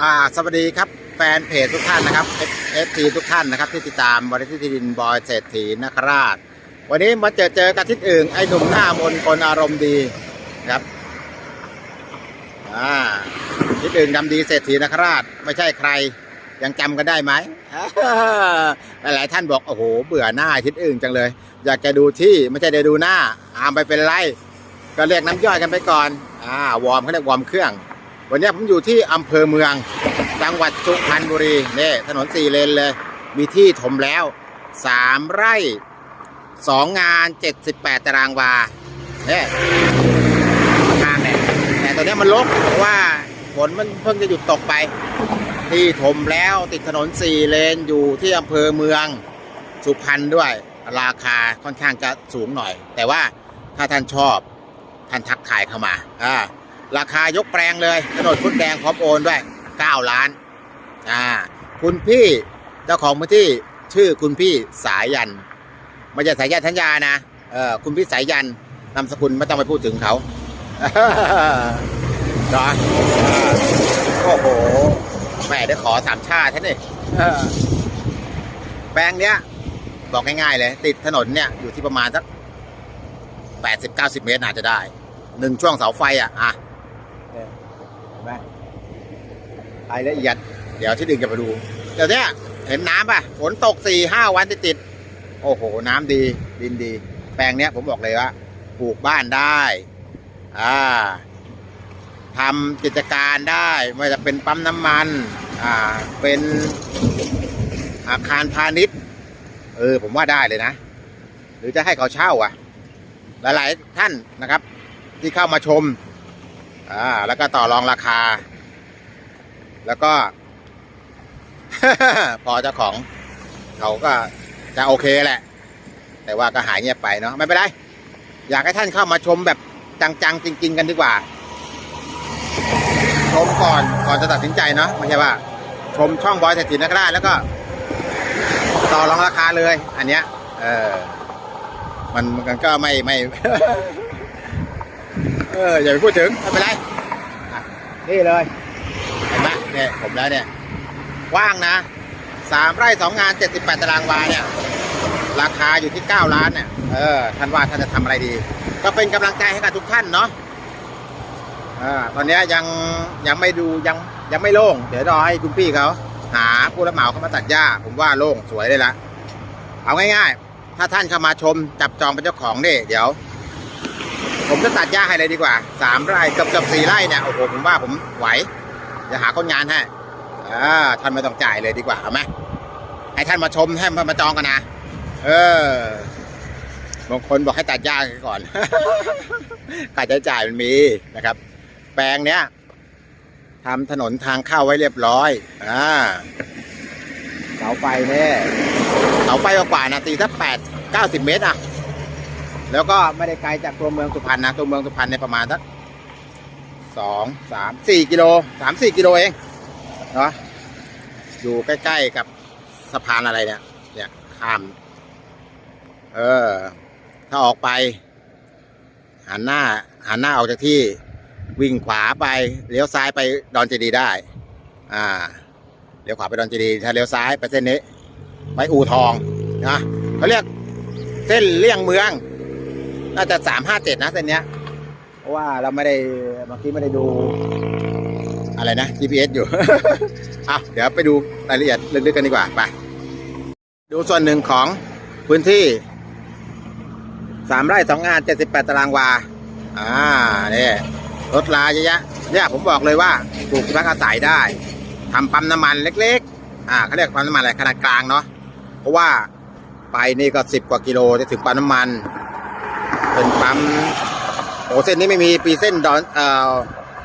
อ่าสวัสดีครับแฟนเพจทุกท่านนะครับเอฟทุกท่านนะครับที่ติดตามบริษัทที่ดินบอยเศรษฐีนคราช วันนี้มาเจอเจอกับทิศอื่นไอ้หนุ่มหน้ามนคนอารมณ์ดีครับอ่าทิศอื่นดำดีเศรษฐีนคราช ไม่ใช่ใครยังจำกันได้ไหมอ่าหลายๆท่านบอกโอ้โห เบื่อหน้าทิศอื่นจังเลย อยากจะดูที่ไม่ใช่ได้ดูหน้าอามไปเป็นไร ก็เรียกน้ำย่อยกันไปก่อนอ่าวอร์มเขาเรียกวอร์มเครื่อง วันนี้ผมอยู่ที่อำเภอเมือง จังหวัดสุพรรณบุรีนี่ถนนสี่เลนเลย มีที่ถมแล้วสามไร่สองงานเจ็ดสิบแปดตารางวาเนี่ยทางเนี่ยแต่ตอนนี้มันลกเพราะว่าฝนมันเพิ่งจะหยุดตกไป ที่ถมแล้วติดถนนสี่เลนอยู่ที่อำเภอเมืองสุพรรณด้วย ราคาค่อนข้างจะสูงหน่อย แต่ว่าถ้าท่านชอบท่านทักทายเข้ามาอ่า ราคายกแปลงเลยถนนพุทแดงพร้อมโอนด้วย 9 ล้านอ่าคุณพี่เจ้าของพื้นที่ชื่อคุณพี่สายยันไม่ใช่สายยันทัญญานะเออคุณพี่สายยันนามสกุลไม่ต้องไปพูดถึงเขาเนาะอ่าโอ้โหแม่ได้ขอสามชาติท่านนี่เออแปลงเนี้ย บอกง่ายๆเลย ติดถนนเนี่ยอยู่ที่ประมาณสักแปดสิบเก้าสิบเมตรอาจจะได้หนึ่งช่วงเสาไฟอะอะเห็นไหม รายละเอียด เดี๋ยวที่ดึงจะมาดูเดี๋ยวเนี้ยเห็นน้ำป่ะฝนตกสี่ห้าวันติดติดโอ้โห น้ำดีดินดี แปลงเนี้ยผมบอกเลยว่าปลูกบ้านได้อ่าทำกิจการได้ไม่ว่าจะเป็นปั๊มน้ำมันอ่าเป็นอาคารพาณิชย์ เออ ผมว่าได้เลยนะ หรือจะให้เขาเช่าอะ หลาย ๆ ท่านนะครับ ที่เข้ามาชมอ่าแล้วก็ต่อรองราคา แล้วก็ พอเจ้าของเขาก็จะโอเคแหละ แต่ว่าก็หายเงียบไปเนาะไม่เป็นไร อยากให้ท่านเข้ามาชมแบบจังๆจริง ๆ กันดีกว่า ชมก่อนก่อนจะตัดสินใจเนาะไม่ใช่ว่า ชมช่องบอยเศรษฐีนักล่าแล้วก็ ต่อรองราคาเลย อันเนี้ย เออมันมันก็ไม่ไม่ เอออย่าไปพูดถึงไม่เป็นไร นี่เลย เนี่ยผมแล้วเนี่ยว่างนะสามไร่สองงานเจ็ดสิบแปดตารางวาเนี่ย ราคาอยู่ที่เก้าล้านเนี่ยเออท่านว่าท่านจะทำอะไรดี ก็เป็นกำลังใจให้กับทุกท่านเนาะอ่าตอนนี้ยังยังไม่ดูยังยังไม่โล่ง เดี๋ยวรอให้คุณพี่เขาหาผู้รับเหมาเข้ามาตัดหญ้า ผมว่าโล่งสวยเลยละเอาง่ายๆ ถ้าท่านเข้ามาชมจับจองเป็นเจ้าของเนี่ยเดี๋ยว ผมจะตัดหญ้าให้เลยดีกว่าสามไร่เกือบเกือบสี่ไร่เนี่ยโอ้โหผมว่าผมไหว จะหาคนงานให้อ่าท่านไม่ต้องจ่ายเลยดีกว่าเอาไหมให้ท่านมาชมให้มาจองกันนะเออบางคนบอกให้ตัดหญ้าก่อนค่าใช้จ่ายมันมีนะครับ แปลงเนี้ยทำถนนทางเข้าไว้เรียบร้อยอ่าเสาไฟเนี่ยเสาไฟกว่าๆนะตีสักแปดเก้าสิบเมตรอะ แล้วก็ไม่ได้ไกลจากตัวเมืองสุพรรณนะ ตัวเมืองสุพรรณในยประมาณสัก สองสามสี่กิโลสามสี่กิโลเองเนาะอยู่ใกล้ ๆ กับสะพานอะไรเนี่ยเนี่ยข้าม เออ ถ้าออกไปหันหน้าหันหน้าออกจากที่วิ่งขวาไปเลี้ยวซ้ายไปดอนเจดีได้ อ่าเลี้ยวขวาไปดอนเจดีถ้าเลี้ยวซ้ายไปเส้นนี้ ไปอู่ทองนะเขาเรียกเส้นเลี่ยงเมือง น่าจะสามห้าเจ็ดนะเส้นเนี้ย ราะว่าเราไม่ได้เมื่อกี้ไม่ได้ดูอะไรนะ GPS อยู่ อะเดี๋ยวไปดูรายละเอียดลึกๆกันดีกว่า ไป ดูส่วนหนึ่งของพื้นที่สามไร่สองงานเจ็ดสิบแปดตารางวา อ่าเนี่ยรถลาเยอะแยะเนี่ยผมบอกเลยว่าปลูกพักอาศัยได้ทำปั๊มน้ำมันเล็ก ๆ อ่าเขาเรียกปั๊มน้ำมันอะไรขนาดกลางเนาะ เพราะว่าไปนี่ก็สิบกว่ากิโลจะถึงปั๊มน้ำมัน เป็นปั๊ม โอ้เส้นนี้ไม่มีปีเส้นดอนเอ่อ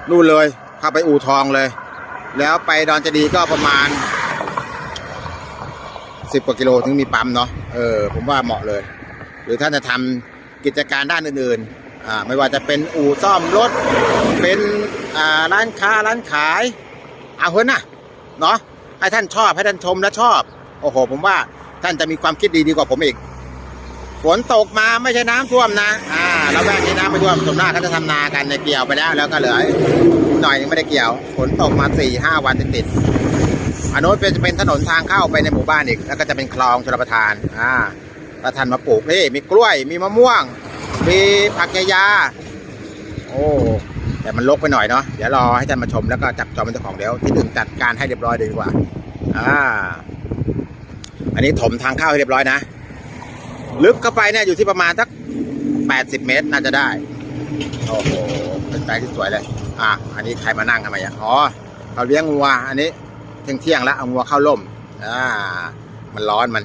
นู่นเลยเข้าไปอู่ทองเลย แล้วไปดอนเจดีย์ก็ประมาณสิบกว่ากิโลถึงมีปั๊มเนาะเออผมว่าเหมาะเลย หรือท่านจะทำกิจการด้านอื่นๆอ่าไม่ว่าจะเป็นอู่ซ่อมรถ เป็นอ่าร้านค้าร้านขาย เอาเถอะนะเนาะให้ท่านชอบให้ท่านชมและชอบ โอ้โห ผมว่าท่านจะมีความคิดดีดีกว่าผมอีก ฝนตกมาไม่ใช่น้ำท่วมนะ อ่าเราแวกนี้น้ำไม่ท่วมส่วนมากเขาจะทำนากันในเกี่ยวไปแล้วแล้วก็เหลือหน่อยยังไม่ได้เกี่ยว ฝนตกมาสี่ห้าวันติดติดอันนู้นเป็นจะเป็นถนนทางเข้าไปในหมู่บ้านอีก แล้วก็จะเป็นคลองชลประทาน อ่าแล้วท่านมาปลูกนี่มีกล้วย มีมะม่วง มีผักยายา โอ้แต่มันลกไปหน่อยเนาะ เดี๋ยวรอให้ท่านมาชมแล้วก็จับจองเป็นเจ้าของเดี๋ยวที่ดึงจัดการให้เรียบร้อยเลยดีกว่า อ่า อันนี้ถมทางเข้าให้เรียบร้อยนะ ลึกเข้าไปเนี่ยอยู่ที่ประมาณสักแปดสิบเมตรน่าจะได้ โอ้โห เป็นแปลงที่สวยเลย อะ อันนี้ใครมานั่งทำไมอะอ๋อเขาเลี้ยงงัว อันนี้เที่ยงเที่ยงแล้วเอางัวเข้าร่ม อ่า มันร้อนมัน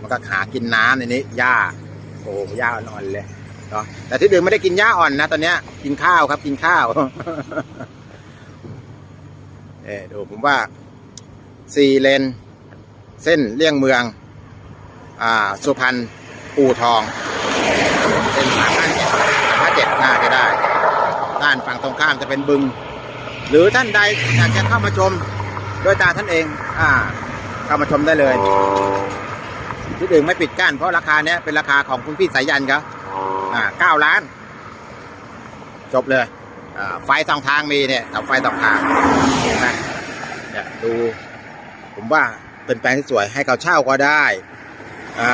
มันก็หากินน้ำในนี้ หญ้า โอ้หญ้าอ่อนๆเลยเนาะ แต่ที่อื่นไม่ได้กินหญ้าอ่อนนะ ตอนเนี้ย กินข้าวครับ กินข้าว เออดูผมว่าสี่เลน เส้นเลี่ยงเมือง สุพรรณปูทอง เป็นสามห้าเจ็ดห้าเจ็ดน่าจะได้ ด้านฝั่งตรงข้ามจะเป็นบึง หรือท่านใดอยากจะเข้ามาชมด้วยตาท่านเอง อ่า เข้ามาชมได้เลย ที่อื่นไม่ปิดกั้นเพราะราคาเนี้ยเป็นราคาของคุณพี่สายยันครับอ่าเก้าล้าน จบเลยอ่าไฟสองทางมีเนี่ยเสาไฟสองทางนไหมเนี่ยดู ผมว่าเป็นแปลงที่สวยให้เขาเช่าก็ได้ อ่า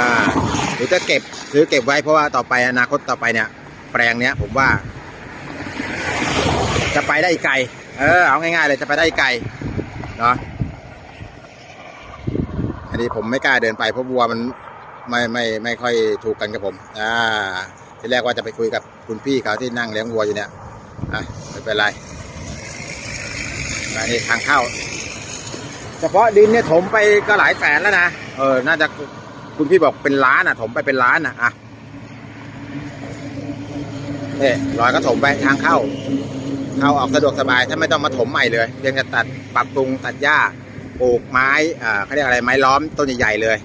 หรือจะเก็บซื้อเก็บไว้เพราะว่าต่อไปอนาคตต่อไปเนี่ย แปลงเนี้ยผมว่า จะไปได้ไกล เออเอาง่ายๆเลยจะไปได้ไกลเนาะอันนี้ผมไม่กล้าเดินไปเพราะวัวมันไม่ไม่ไม่ค่อยถูกกันกับผม อ่า ที่แรกว่าจะไปคุยกับคุณพี่เขาที่นั่งเลี้ยงวัวอยู่เนี่ยอะไม่เป็นไรอันนี้ทางเข้า เฉพาะดินเนี่ยถมไปก็หลายแสนแล้วนะ เออ น่าจะ คุณพี่บอกเป็นล้านอะ ถมไปเป็นล้านอะอะเนี่ยรอยก็ถมไปทางเข้า เข้าออกสะดวกสบาย ถ้าไม่ต้องมาถมใหม่เลยเพียงจะตัดปรับปรุงตัดหญ้าปลูกไม้อ่าเขาเรียกอะไรไม้ล้อมต้นใหญ่ๆเลย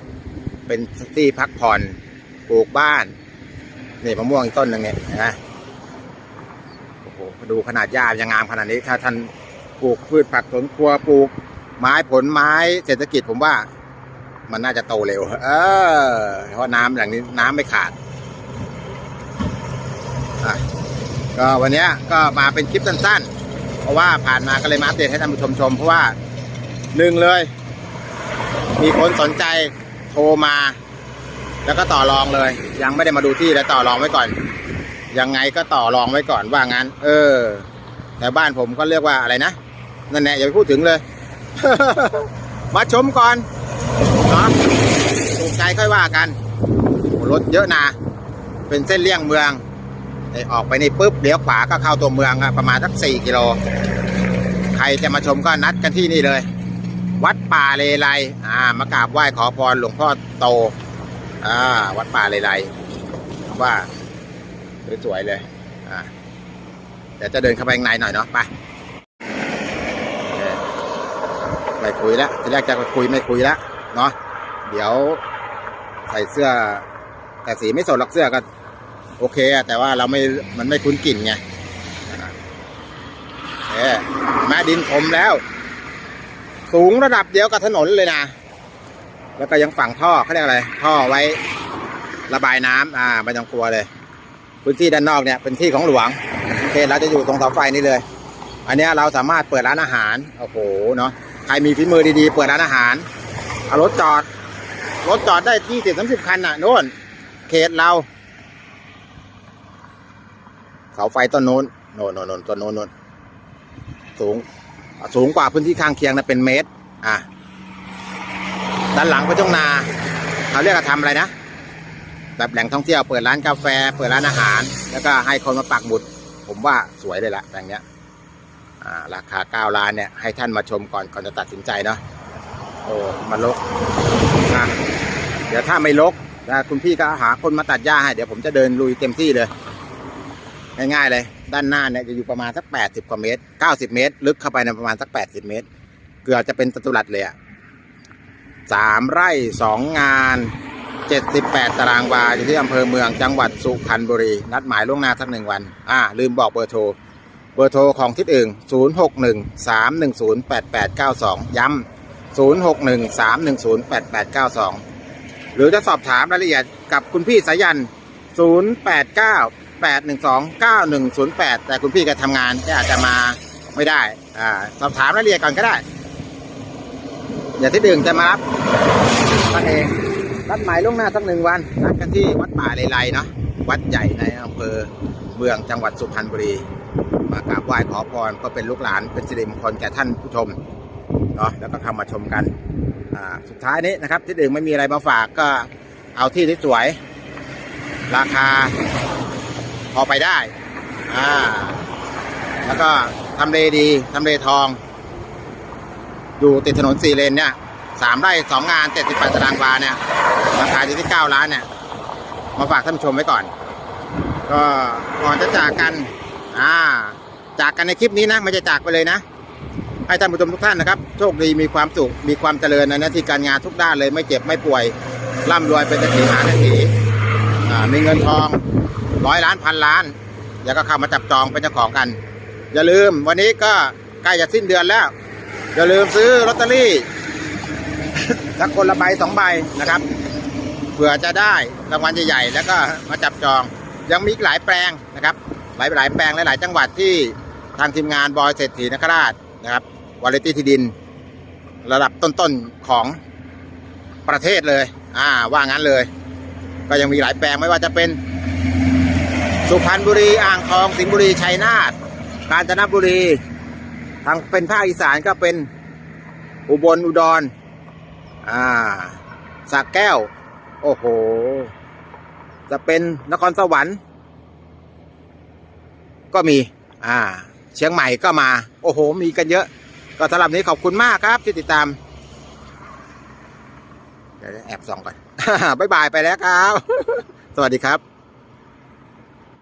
เป็นที่พักผ่อนปลูกบ้านนี่มะม่วงอีกต้นหนึ่งเนี่ยนไหมโอ้โหดูขนาดหญ้ายังงามขนาดนี้ ถ้าท่านปลูกพืชผักสวนครัวปลูก ไม้ผลไม้เศรษฐกิจผมว่า มันน่าจะโตเร็ว เออเพราะน้ำอย่างนี้น้ำไม่ขาดก็วันนี้ก็มาเป็นคลิปสั้นๆ เพราะว่าผ่านมาก็เลยมาอัปเดตให้ท่านผู้ชมชม เพราะว่าหนึ่งเลย มีคนสนใจโทรมา แล้วก็ต่อรองเลย ยังไม่ได้มาดูที่แล้วต่อรองไว้ก่อน ยังไงก็ต่อรองไว้ก่อนว่างั้น เออ แต่บ้านผมก็เรียกว่าอะไรนะนั่นแหละอย่าไปพูดถึงเลย มาชมก่อน เนาะถูกใจค่อยว่ากันรถเยอะนะเป็นเส้นเลี่ยงเมืองไอ้ออกไปนี่ปุ๊บเลี้ยวขวาก็เข้าตัวเมืองประมาณสักสี่กิโล ใครจะมาชมก็นัดกันที่นี่เลย วัดป่าเลไลอ่ามากราบไหว้ขอพรหลวงพ่อโตอ่าวัดป่าเลไลว่าสวยๆเลยอ่าเดี๋ยวจะเดินเข้าไปข้างในหน่อยเนาะไปไม่คุยแล้วทีแรกจะคุยไม่คุยแล้ว เนาะเดี๋ยวใส่เสื้อ แต่สีไม่สดหรอกเสื้อก็ โอเคอะแต่ว่าเราไม่มันไม่คุ้นกลิ่นไงเอ๊แม่ดินถมแล้ว สูงระดับเดียวกับถนนเลยนะ แล้วก็ยังฝังท่อเขาเรียกอะไร ท่อไว้ระบายน้ำอ่าไม่ต้องกลัวเลย พื้นที่ด้านนอกเนี่ยเป็นที่ของหลวงโอเคเราจะอยู่ตรงเสาไฟนี่เลย อันนี้เราสามารถเปิดร้านอาหาร โอ้โห เนาะ ใครมีฝีมือดีๆ เปิดร้านอาหาร เอารถจอด รถจอดได้ยี่สิบสามสิบคันน่ะโน่น เขตเรา เสาไฟต้นโน้นโน่นโน่นต้นโน้นโน่นสูง สูงกว่าพื้นที่ข้างเคียงนะเป็นเมตร อะ ด้านหลังเป็นทุ่งนาเขาเรียกว่าทำอะไรนะ แบบแหล่งท่องเที่ยว เปิดร้านกาแฟ เปิดร้านอาหาร แล้วก็ให้คนมาปักหมุด ผมว่าสวยเลยละแปลงเนี้ย อ่า ราคาเก้าล้านเนี่ย ให้ท่านมาชมก่อน ก่อนจะตัดสินใจเนาะ โอ้มันลกนะเดี๋ยวถ้าไม่ลกนะคุณพี่ก็หาคนมาตัดหญ้าให้ เดี๋ยวผมจะเดินลุยเต็มที่เลย ง่ายๆเลย ด้านหน้าเนี่ยจะอยู่ประมาณสักแปดสิบกว่าเมตรเก้าสิบเมตร ลึกเข้าไปในประมาณสักแปดสิบเมตร เกือบจะเป็นตะตุรัสเลยอะสามไร่สองงานเจ็ดสิบแปดตารางวาอยู่ที่อำเภอเมืองจังหวัดสุพรรณบุรี นัดหมายล่วงหน้าสักหนึ่งวัน อ่า ลืมบอกเบอร์โทร เบอร์โทรของทิศอื่นศูนย์หกหนึ่งสามหนึ่งศูนย์แปดแปดเก้าสองย้ำ ศูนย์หกหนึ่งสามหรือจะสอบถามรายละเอียดกับคุณพี่สายันศูนย์แปดเก้าแต่คุณพี่ก็ทำงานก็อาจจะมาไม่ได้อ่าสอบถามรายละเอียดก่อนก็ได้ เดี๋ยวที่ดึงจะมารับท่านเองนัดหมายล่วงหน้าสักหนึ่งวันนัดกันที่วัดป่าเลไลเนาะวัดใหญ่ในอำเภอเมืองจังหวัดสุพรรณบุรีมากราบไหว้ขอพรก็เป็นลูกหลานเป็นสิริมงคลแก่ท่านผู้ชม เนาะแล้วก็เข้ามาชมกันอ่าสุดท้ายนี้นะครับที่ดึงไม่มีอะไรมาฝากก็เอาที่ที่สวยราคาพอไปได้อ่าแล้วก็ทำเลดีทำเลทอง อยู่ติดถนนสี่เลนเนี่ยสามไร่สองงานเจ็ดสิบแปดตารางวาเนี่ยราคาอยู่ที่เก้าล้านเนี่ยมาฝากท่านผู้ชมไว้ก่อน ก็ก่อนจะจากกัน อ่า จากกันในคลิปนี้นะไม่จะจากไปเลยนะ ให้ท่านผู้ชมทุกท่านนะครับ โชคดีมีความสุขมีความเจริญในหน้าที่การงานทุกด้านเลยไม่เจ็บไม่ป่วยร่ำรวยเป็นเศรษฐีมหาเศรษฐีมีเงินทองร้อยล้านพันล้านแล้วก็เข้ามาจับจองเป็นเจ้าของกัน อย่าลืมวันนี้ก็ใกล้จะสิ้นเดือนแล้ว อย่าลืมซื้อลอตเตอรี่สักคนละใบสองใบนะครับเผื่อจะได้รางวัลใหญ่ๆแล้วก็มาจับจอง ยังมีอีกหลายแปลงนะครับ หลายหลายแปลงหลายๆจังหวัดที่ทางทีมงานบอยเศรษฐีนคราชนะครับ วาเลตี้ที่ดิน ระดับต้นๆของประเทศเลย อ่า ว่างั้นเลย ก็ยังมีหลายแปลงไม่ว่าจะเป็น สุพรรณบุรี อ่างทอง สิงห์บุรี ชัยนาท กาญจนบุรี ทางเป็นภาคอีสานก็เป็นอุบล อุดร อ่าสักแก้ว โอ้โห จะเป็นนครสวรรค์ ก็มี อ่า เชียงใหม่ก็มา โอ้โห มีกันเยอะ ก็สำหรับนี้ขอบคุณมากครับที่ติดตาม เดี๋ยวแอบส่องก่อน บ๊ายบายไปแล้วครับ สวัสดีครับ